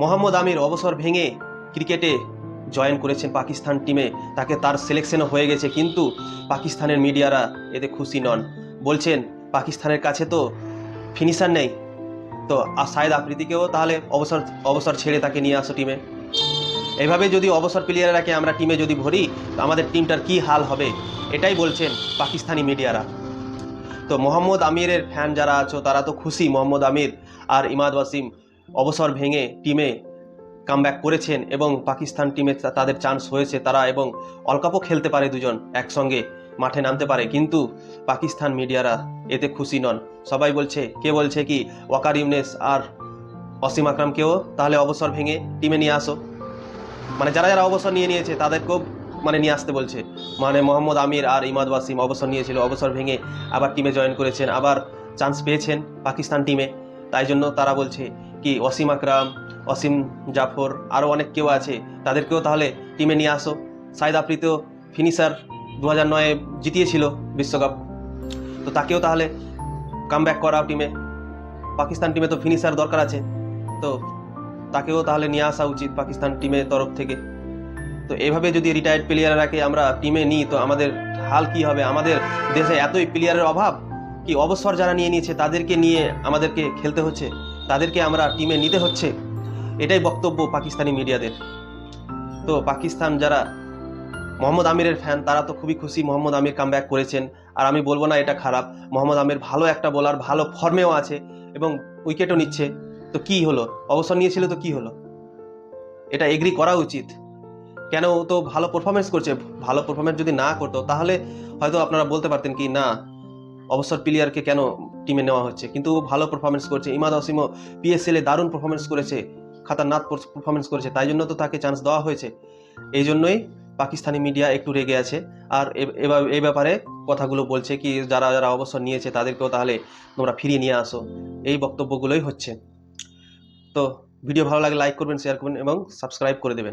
মোহাম্মদ আমির অবসর ভেঙে ক্রিকেটে জয়েন করেছেন পাকিস্তান টিমে। তাকে তার সিলেকশনও হয়ে গেছে, কিন্তু পাকিস্তানের মিডিয়ারা এতে খুশি নন। বলছেন, পাকিস্তানের কাছে তো ফিনিশার নেই। তো আর সাইদ আফ্রিদিকেও তাহলে অবসর অবসর ছেড়ে তাকে নিয়ে আসো টিমে। এভাবে যদি অবসর প্লেয়াররাকে আমরা টিমে যদি ভরি আমাদের টিমটার কি হাল হবে? এটাই বলছেন পাকিস্তানি মিডিয়ারা। তো মোহাম্মদ আমিরের ফ্যান যারা আছো, তারা তো খুশি। মোহাম্মদ আমির আর ইমাদ ওয়াসিম অবসর ভেঙে টিমে কামব্যাক করেছেন এবং পাকিস্তান টিমে তাদের চান্স হয়েছে তারা এবং অলকাপও খেলতে পারে দুজন একসঙ্গে মাঠে নামতে পারে। কিন্তু পাকিস্তান মিডিয়ারা এতে খুশি নন। সবাই বলছে, কে বলছে কি ওয়াকার ইউনেস আর অসীম আকরামকেও? তাহলে অবসর ভেঙে টিমে নিয়ে আসো। মানে যারা যারা অবসর নিয়ে নিয়েছে, তাদেরকেও মানে নিয়ে আসতে বলছে। মানে মোহাম্মদ আমির আর ইমাদ ওয়াসিম অবসর নিয়েছিল, অবসর ভেঙে আবার টিমে জয়েন করেছেন, আবার চান্স পেয়েছেন পাকিস্তান টিমে। তাই জন্য তারা বলছে কি অসীম আকরাম অসীম জাফর আরও অনেক কেউ আছে, তাদেরকেও তাহলে টিমে নিয়ে আসো। সাইদ আফ্রিতেও ফিনিশার দু হাজার নয়ে জিতিয়েছিল বিশ্বকাপ। তো তাকেও তাহলে কাম ব্যাক করাও টিমে পাকিস্তান টিমে তো ফিনিশার দরকার আছে। তো তাকেও তাহলে নিয়ে আসা উচিত পাকিস্তান টিমের তরফ থেকে। তো এভাবে যদি রিটায়ার্ড প্লেয়াররাকে আমরা টিমে নিই, তো আমাদের হাল কি হবে? আমাদের দেশে এতই প্লেয়ারের অভাব? কি অবসর যারা নিয়ে নিয়েছে, তাদেরকে নিয়ে আমাদেরকে খেলতে হচ্ছে, তাদেরকে আমরা টিমে নিতে হচ্ছে। এটাই বক্তব্য পাকিস্তানি মিডিয়াদের। তো পাকিস্তান যারা মোহাম্মদ আমিরের ফ্যান তারা তো খুবই খুশি মোহাম্মদ আমির কাম করেছেন। আর আমি বলব না এটা খারাপ, মোহাম্মদ আমির ভালো একটা বোলার ভালো ফর্মেও আছে এবং উইকেটও নিচ্ছে। তো কি হলো? অবসর নিয়েছিল তো কি হলো? এটা এগ্রি করা উচিত। কেন ও তো ভালো পারফরমেন্স করছে? ভালো পারফরমেন্স যদি না করতো, তাহলে হয়তো আপনারা বলতে পারতেন কি, না অবসর প্লেয়ারকে কেন টিমে নেওয়া হচ্ছে? কিন্তু ও ভালো পারফরমেন্স করছে। ইমাদ অসিমও পিএসএল এ দারুণ পারফরমেন্স করেছে। খাতারনাক পারফরমেন্স করেছে। তাই জন্য তো তাকে চান্স দেওয়া হয়েছে। এই জন্যই পাকিস্তানি মিডিয়া একটু রেগে আছে। আর এই ব্যাপারে কথাগুলো বলছে কি, যারা যারা অবসর নিয়েছে তাদেরকেও তাহলে তোমরা ফিরিয়ে নিয়ে আসো। এই বক্তব্যগুলোই হচ্ছে। তো ভিডিও ভালো লাগে লাইক করবেন শেয়ার করবেন এবং সাবস্ক্রাইব করে দেবেন।